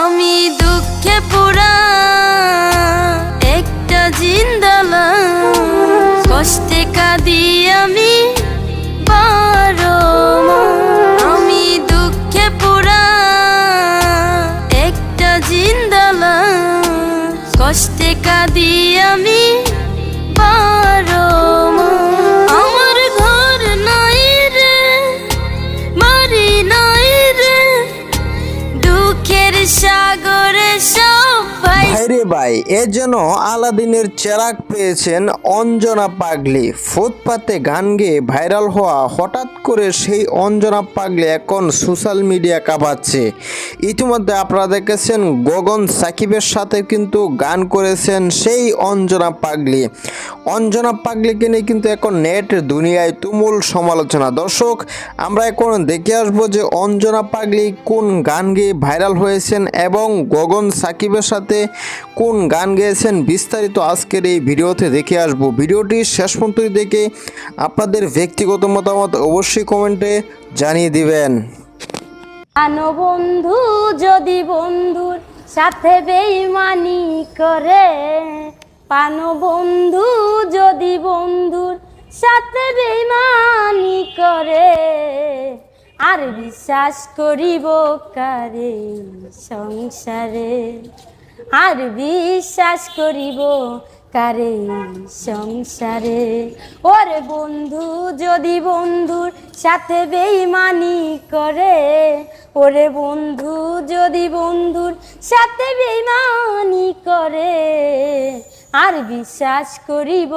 আমি দুঃখে পুরা একটা জিন্দালা। কষ্টে কাঁদি আমি আমি একটা কষ্টে কাঁদি আমি ভাই এ যেন আলাদিনের চেরাক পেয়েছেন অঞ্জনা পাগলি। ফুটপাতে গান গেয়ে ভাইরাল হওয়া হঠাৎ করে সেই অঞ্জনা পাগলি এখন সোশ্যাল মিডিয়া কাঁপাচ্ছে। ইতিমধ্যে আপনারা দেখেছেন গগন সাকিবের সাথে কিন্তু গান করেছেন সেই অঞ্জনা পাগলি। অঞ্জনা পাগলিকে নিয়ে কিন্তু এখন নেট দুনিয়ায় তুমুল সমালোচনা। দর্শক, আমরা এখন দেখে আসব যে অঞ্জনা পাগলি কোন গান গেয়ে ভাইরাল হয়েছেন এবং গগন সাকিবের সাথে কোন গান গেয়েছেন বিস্তারিত আজকের এই ভিডিওতে দেখে আসব। ভিডিওটি শেষ পর্যন্ত দেখে আপনাদের ব্যক্তিগত মতামত অবশ্যই কমেন্টে জানিয়ে দিবেন। বন্ধু, যদি বন্ধুর সাথে বেইমানি করে পানো বন্ধু, যদি বন্ধুর সাথে বেইমানি করে, আর বিশ্বাস করিব কারে সংসারে? আর বিশ্বাস করিব কারে সংসারে? ওরে বন্ধু, যদি বন্ধুর সাথে বেইমানি করে, ওরে বন্ধু, যদি বন্ধুর সাথে বেইমানি করে আর বিশ্বাস করিব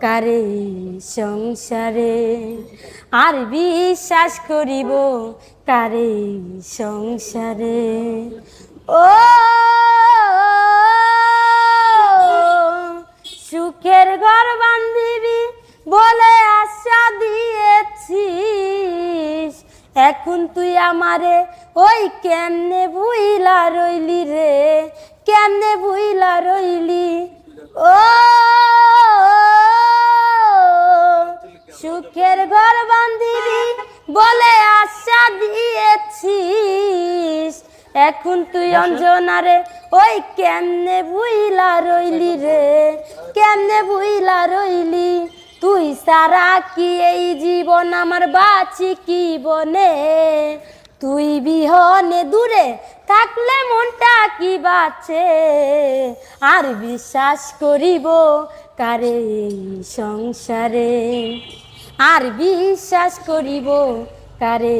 কারে সংসারে? আর বিশ্বাস করিব কারে সংসারে? ও সুখের ঘর বান্ধিবি বলে আশা দিয়েছিস। এখন তুই আমারে ওই কেমনে ভুইলা রইলি রে? কেমনে ভুইলা রইলি? ও সুখের ঘর বান্ধিবি বলে আশা দিয়েছিস এখন তুই অঞ্জনারে ওই কেমনে ভুইলা রইলি রে কেমনে ভুইলা রইলি তুই সারা কি এই জীবন আমার বাঁচি কি বনে তুই বিহনে দূরে থাকলে মনটা কি বাঁচে? আর বিশ্বাস করিব কারে সংসারে? আর বিশ্বাস করিব কারে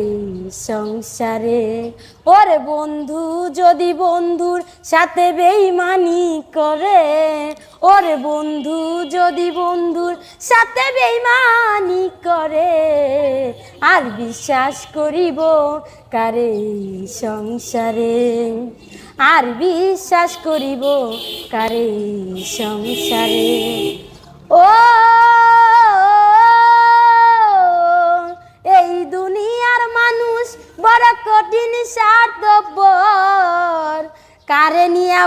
সংসারে? ওর বন্ধু যদি বন্ধুর সাথে বেইমানি করে ওরে বন্ধু, যদি বন্ধুর সাথে বেইমানি করে, আর বিশ্বাস করিব কারে সংসারে? আর বিশ্বাস করিব কারে সংসারে? ও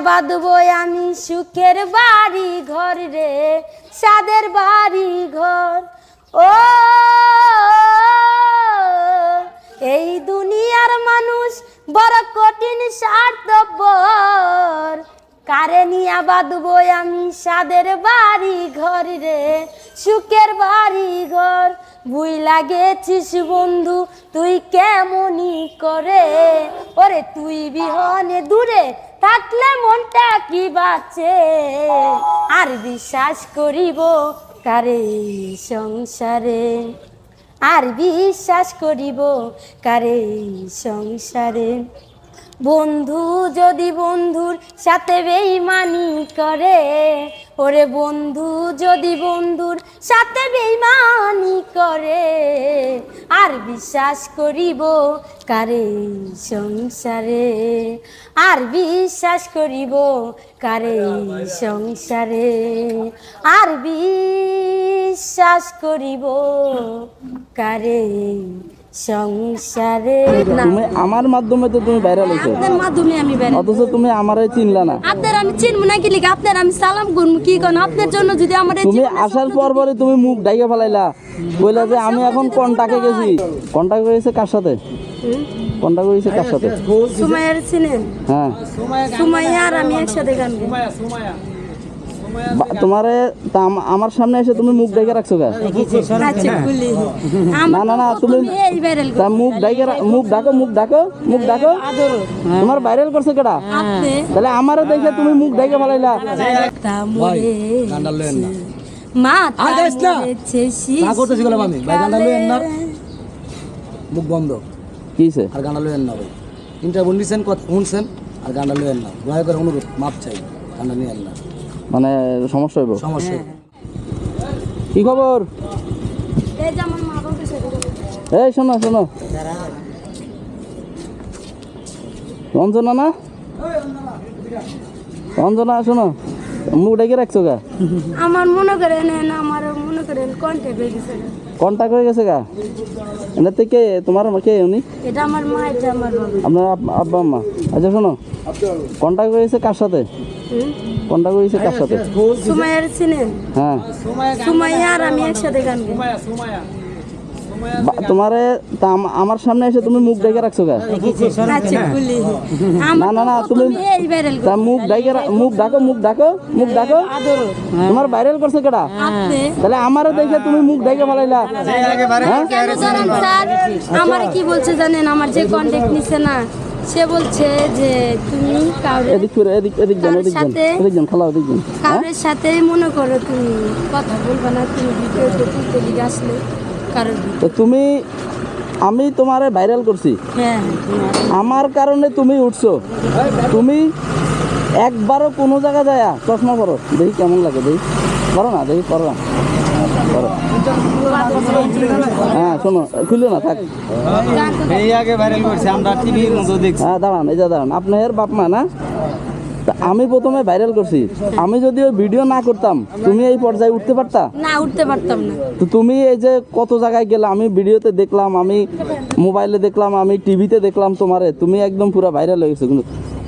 বাঁধবো আমি সুখের বাড়ি ঘর রে, সাদের বাড়ি ঘর। ও, এই দুনিয়ার মানুষ বড় কঠিন স্বার্থপর। কারে নিয়া বাঁধবো আমি সাদের বাড়ি ঘর রে, সুখের বাড়ি ঘর। ভুই লাগেছিস বন্ধু, তুই কেমনই করে? ওরে তুই বিহনে দূরে থাকলে মনটা কি বাঁচে? আর বিশ্বাস করিব কারে সংসারে? আর বিশ্বাস করিব কারে সংসারে? বন্ধু যদি বন্ধুর সাথে বেইমানি করে ওরে বন্ধু, যদি বন্ধুর সাথে বেইমানি করে, আর বিশ্বাস করিব কারে সংসারে? আর বিশ্বাস করিব কারে সংসারে? আর বিশ্বাস করিব কারে সংসারে তুমি আমার মাধ্যমে তো তুমি ভাইরাল আপনার মাধ্যমে আমি অথচ তুমি আমারে চিনলা না। আপনার আমি চিনবো না কি লিখে আপনার আমি সালাম করব কি কোন? আপনার জন্য যদি আমার তুমি আসার পর পরে তুমি মুখ ডাইকে ফেলাইলা। বললা যে আমি এখন কন্টাকে গেছি। কন্টাকে গেছে কার সাথে? হুম? কন্টাক্ট হয়েছে কার সাথে? সুমাইয়ার চিনেন হ্যাঁ। সুমাইয়া আর আমি একসাথে গান গাই। বা- তোমারে আমার সামনে এসে তুমি মুখ ডেকে রাখছো আচ্ছা না না না তুমি এই ভাইরাল তা মুখ ডাইকে মুখ ডাকো মুখ ডাকো মুখ ডাকো তোমার ভাইরাল করছে কেডা তাহলে আমারে দেখে তুমি মুখ ডাইকে ফেলাইলা বন্ধ কিছে আর গানটা লইয়েন না ভাই ইন্টারভিউ নিছেন কথা শুনছেন আর না দয়া করে অনুরোধ মাপ চাই গানটা নিয়েন না মানে সমস্যা হইব? সমস্যা কি খবর? এই শোনো শোনো। রঞ্জনা না? রঞ্জনা শোনো। মুখ ডেকে রাখছো গা? আমার মনে করেন আমার মনে করেন কন্ট্যাক্ট হয়ে গেছে। কন্টাক্ট হয়ে গেছে গা? এনে কে? তোমার কে উনি? এটা আমার মা এটা আমার বাবা। আপনার আব্বা আম্মা। আচ্ছা শোনো। কন্টাক্ট হয়ে গেছে কার সাথে? হুম? কন্টাক্ট হয়েছে কার সাথে? সুমাইয়ার চিনেন হ্যাঁ। সুমাইয়া আর আমি একসাথে গান গাই। বা- তোমারে আমার সামনে এসে তুমি মুখ ডেকে রাখছো গা আচ্ছা না না না তুমি এই ভাইরাল তা মুখ ডাইকে মুখ ডাকো মুখ ডাকো মুখ ডাকো তোমার ভাইরাল করছে কেডা? তাহলে আমারে দেখে তুমি মুখ ডাইকে ফেলাইলা। হ্যাঁ আমার কি বলছে জানেন? আমার যে কন্ট্যাক্ট নিছে না সে বলছে যে তুমি কাউরে এদিক এদিক এদিক যান কার এদিক যান সাথে? হ্যাঁ? কারোর সাথে মনে করো তুমি কথা বলবে না তুমি ভিডিওতে তুলতে দিকে আসলে কারোর তুমি আমি তোমারে ভাইরাল করছি। হ্যাঁ আমার কারণে তুমি উঠছো। তুমি একবারও কোনো জায়গা যায় চশমা করো দেখি কেমন লাগে দেখি। করো না দেখি করো না। করো হ্যাঁ শোনো খুলো না থাক। এই আগে ভাইরাল করছে আমরা টিভির মতো দেখছি। হ্যাঁ দাঁড়ান এই যে দাঁড়ান আপনার বাপ মা না? আমি প্রথমে ভাইরাল করছি। আমি যদি ওই ভিডিও না করতাম তুমি এই পর্যায়ে উঠতে পারতা? না উঠতে পারতাম না। তো তুমি এই যে কত জায়গায় গেলে আমি ভিডিওতে দেখলাম আমি মোবাইলে দেখলাম আমি টিভিতে দেখলাম তোমারে তুমি একদম পুরো ভাইরাল হয়ে গেছো। কিন্তু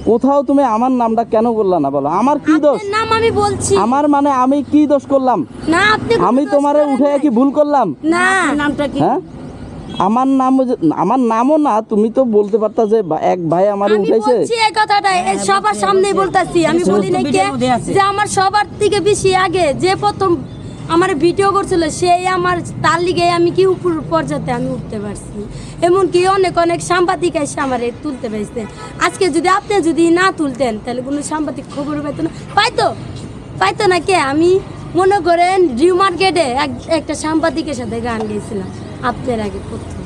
কোথাও তুমি আমার নামটা কেন করলা না বলো? আমার কি দোষ? নাম আমি বলছি। আমার মানে আমি কি দোষ করলাম? না আপনি আমি তোমারে উঠে কি ভুল করলাম? না। নামটা কি? হ্যাঁ? আমার নাম আমার নামও না তুমি তো বলতে পারতা যে এক ভাই আমার আমি উঠাইছে বলছি এই কথাটা সবার সামনে বলতাছি। আমি বলি নাই কে? যে আমার সবার থেকে বেশি আগে যে প্রথম আমার ভিডিও করছিল সেই আমার, তার লিগে আমি কি উপর পর্যাতে আমি উঠতে পারছি? এমনকি অনেক অনেক সাংবাদিক এসে আমার তুলতে পারছে। আজকে যদি আপনি যদি না তুলতেন, তাহলে কোনো সাংবাদিক খবর পাইতো না। পাইতো? পাইতো না কে? আমি মনে করেন রিউ মার্কেটে এক- একটা সাংবাদিকের সাথে গান গেছিলাম আপনার আগে প্রথম?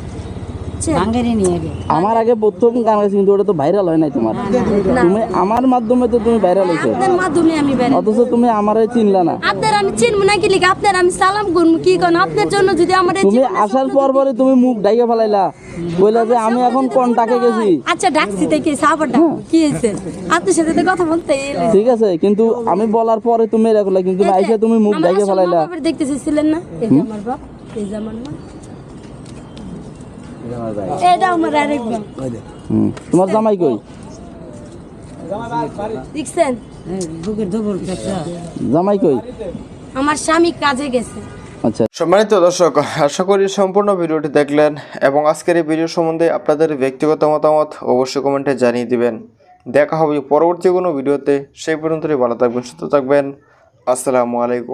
আমার আগে প্রথম গান গাইছি কিন্তু ওটা তো ভাইরাল হয় নাই তোমার। তুমি আমার মাধ্যমে তো তুমি ভাইরাল হয়েছো। মাধ্যমে আমি অথচ তুমি আমারে চিনলা না। আপনার আমি চিনব না কি লিখে আপনার আমি সালাম করব কি কোন আপনার জন্য যদি আমার তুমি আসার পর পরে তুমি মুখ ডাইকে ফেলাইলা। বললা যে আমি এখন কন্টাকে গেছি? আচ্ছা ডাকছি থেকে সাবার ডাক কি হয়েছে? আপনার সাথে তো কথা বলতে এলে ঠিক আছে কিন্তু আমি বলার পরে তুমি এরকম কিন্তু আইসা তুমি মুখ ডাইকে ফেলাইলা। দেখতে চেয়েছিলেন না? এই যে আমার বাপ এই আমার মা। এটা আমার আরেক তোমার জামাই কই? দেখছেন? জামাই কই? আমার স্বামী কাজে গেছে। আচ্ছা। সম্মানিত দর্শক আশা করি সম্পূর্ণ ভিডিওটি দেখলেন এবং আজকের এই ভিডিও সম্বন্ধে আপনাদের ব্যক্তিগত মতামত অবশ্যই কমেন্টে জানিয়ে দিবেন। দেখা হবে পরবর্তী কোনো ভিডিওতে। সেই পর্যন্তই ভালো থাকবেন সুস্থ থাকবেন। আসসালামু আলাইকুম।